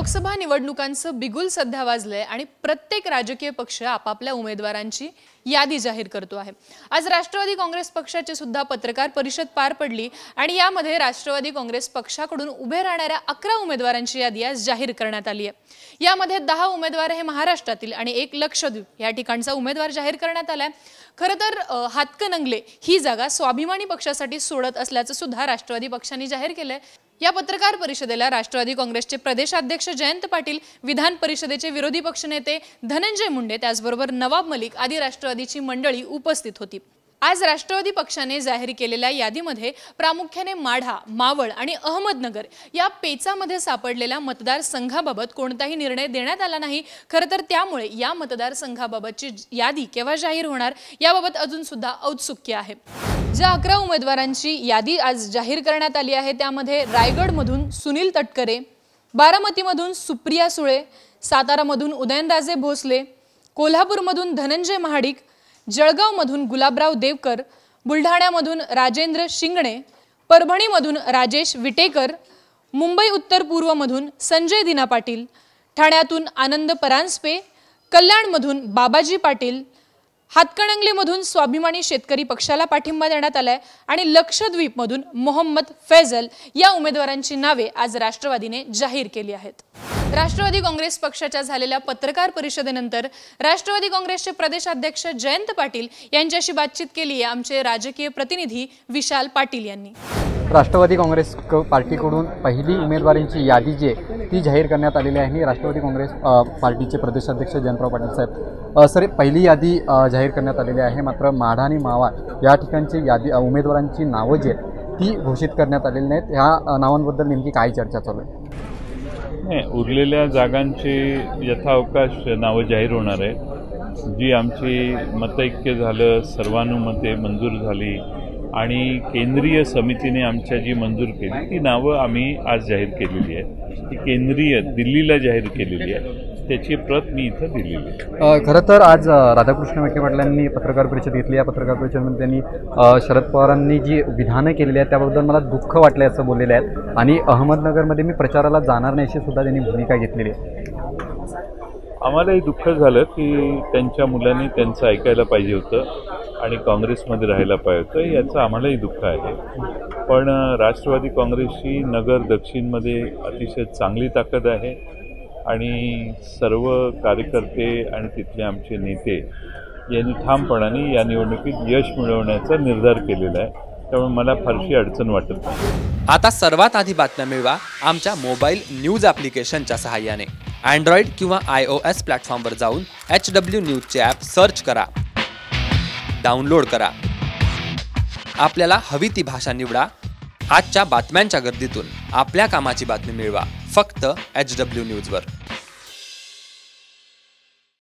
लोकसभा निवडणुकांचं बिगुल सध्या वाजलंय आणि प्रत्येक राजकीय पक्ष आपापल्या उमेदवारांची यादी जाहीर करतो आहे. आज राष्ट्रवादी काँग्रेस पक्षाची सुद्धा पत्रकार परिषद पार पडली आणि यामध्ये राष्ट्रवादी काँग्रेस पक्षाकडून उभे राहणाऱ्या अकरा उमेदवारांची यादी आज जाहीर करण्यात आली आहे. यामध्ये दहा उमेदवार हे महाराष्ट्रातील आणि एक लक्षद्वीप या ठिकाणचा उमेदवार जाहीर करण्यात आलाय. खरं तर हातकणंगले ही जागा स्वाभिमानी पक्षासाठी सोडत असल्याचं सुद्धा राष्ट्रवादी पक्षाने जाहीर केलंय. या पत्रकार परिषदेला राष्ट्रवादी काँग्रेसचे प्रदेशाध्यक्ष जयंत पाटील विधान परिषदेचे विरोधी पक्षनेते धनंजय मुंडे त्याचबरोबर नवाब मलिक आदी राष्ट्रवादीची मंडळी उपस्थित होती. आज राष्ट्रवादी पक्षाने जाहीर केलेल्या यादीमध्ये प्रामुख्याने माढा मावळ आणि अहमदनगर या पेचामध्ये सापडलेल्या मतदारसंघाबाबत कोणताही निर्णय देण्यात आला नाही. खरं तर त्यामुळे या मतदारसंघाबाबतची यादी केव्हा जाहीर होणार याबाबत अजून सुद्धा औत्सुक्य आहे. ज्या अकरा उमेदवारांची यादी आज जाहीर करण्यात आली आहे त्यामध्ये रायगडमधून सुनील तटकरे बारामतीमधून सुप्रिया सुळे सातारामधून उदयनराजे भोसले कोल्हापूरमधून धनंजय महाडिक जळगावमधून गुलाबराव देवकर बुलढाण्यामधून राजेंद्र शिंगणे परभणीमधून राजेश विटेकर मुंबई उत्तर पूर्वमधून संजय दिना पाटील ठाण्यातून आनंद परांजपे कल्याणमधून बाबाजी पाटील हातकणंगलेमधून स्वाभिमानी शेतकरी पक्षाला पाठिंबा देण्यात आलाय आणि लक्षद्वीपमधून मोहम्मद फैजल या उमेदवारांची नावे आज राष्ट्रवादीने जाहीर केली आहेत. राष्ट्रवादी काँग्रेस पक्षाच्या झालेल्या पत्रकार परिषदेनंतर राष्ट्रवादी काँग्रेसचे प्रदेशाध्यक्ष जयंत पाटील यांच्याशी बातचीत केली. आहे आमचे राजकीय प्रतिनिधी विशाल पाटील यांनी. राष्ट्रवादी काँग्रेस क पार्टीकडून पहिली उमेदवारांची यादी जी आहे ती जाहीर करण्यात आलेली आहे आणि राष्ट्रवादी काँग्रेस पार्टीचे प्रदेशाध्यक्ष जयंतराव पाटील साहेब सर पहिली यादी जाहीर करण्यात आलेली आहे. मात्र माढा आणि मावा या ठिकाणची यादी उमेदवारांची नावं जी आहेत ती घोषित करण्यात आलेली नाहीत. ह्या नावांबद्दल नेमकी काय चर्चा चालू आहे? नाही उरलेल्या जागांची यथावकाश नावं जाहीर होणार आहेत. जी आमची मतैक्य झालं सर्वानुमते मंजूर झाली आणि केंद्रीय समितीने आमच्या जी मंजूर केली ती नावं आम्ही आज जाहीर केलेली आहे ती केंद्रीय दिल्लीला जाहीर केलेली आहे त्याची प्रत मी इथं दिलेली आहे. खरं तर आज राधाकृष्ण विखे पाटलांनी पत्रकार परिषद घेतली. या पत्रकार परिषदेमध्ये त्यांनी शरद पवारांनी जी विधानं केलेली आहेत त्याबद्दल मला दुःख वाटलं असं बोललेले आहेत. आणि अहमदनगरमध्ये मी प्रचाराला जाणार नाही अशी सुद्धा त्यांनी भूमिका घेतलेली आहे. आम्हालाही दुःख झालं की त्यांच्या मुलांनी त्यांचं ऐकायला पाहिजे होतं आणि काँग्रेसमध्ये राहायला पाहिजे होतं याचं आम्हालाही दुःख आहे. पण राष्ट्रवादी काँग्रेसची नगर दक्षिणमध्ये अतिशय चांगली ताकद आहे. आणि सर्व कार्यकर्ते आणि तिथले आमचे नेते यांनी ठामपणाने या निवडणुकीत यश मिळवण्याचा निर्धार केलेला आहे. त्यामुळे मला फारशी अडचण वाटत नाही. आता सर्वात आधी बातम्या मिळवा आमच्या मोबाईल न्यूज ॲप्लिकेशनच्या सहाय्याने. अँड्रॉइड किंवा आय ओ एस प्लॅटफॉर्मवर जाऊन एच डब्ल्यू न्यूजचे ॲप सर्च करा. डाउनलोड करा. आपल्याला हवी ती भाषा निवडा. आजच्या बातम्यांच्या गर्दीतून आपल्या कामाची बातमी मिळवा. फक्त एच डब्ल्यू न्यूजवर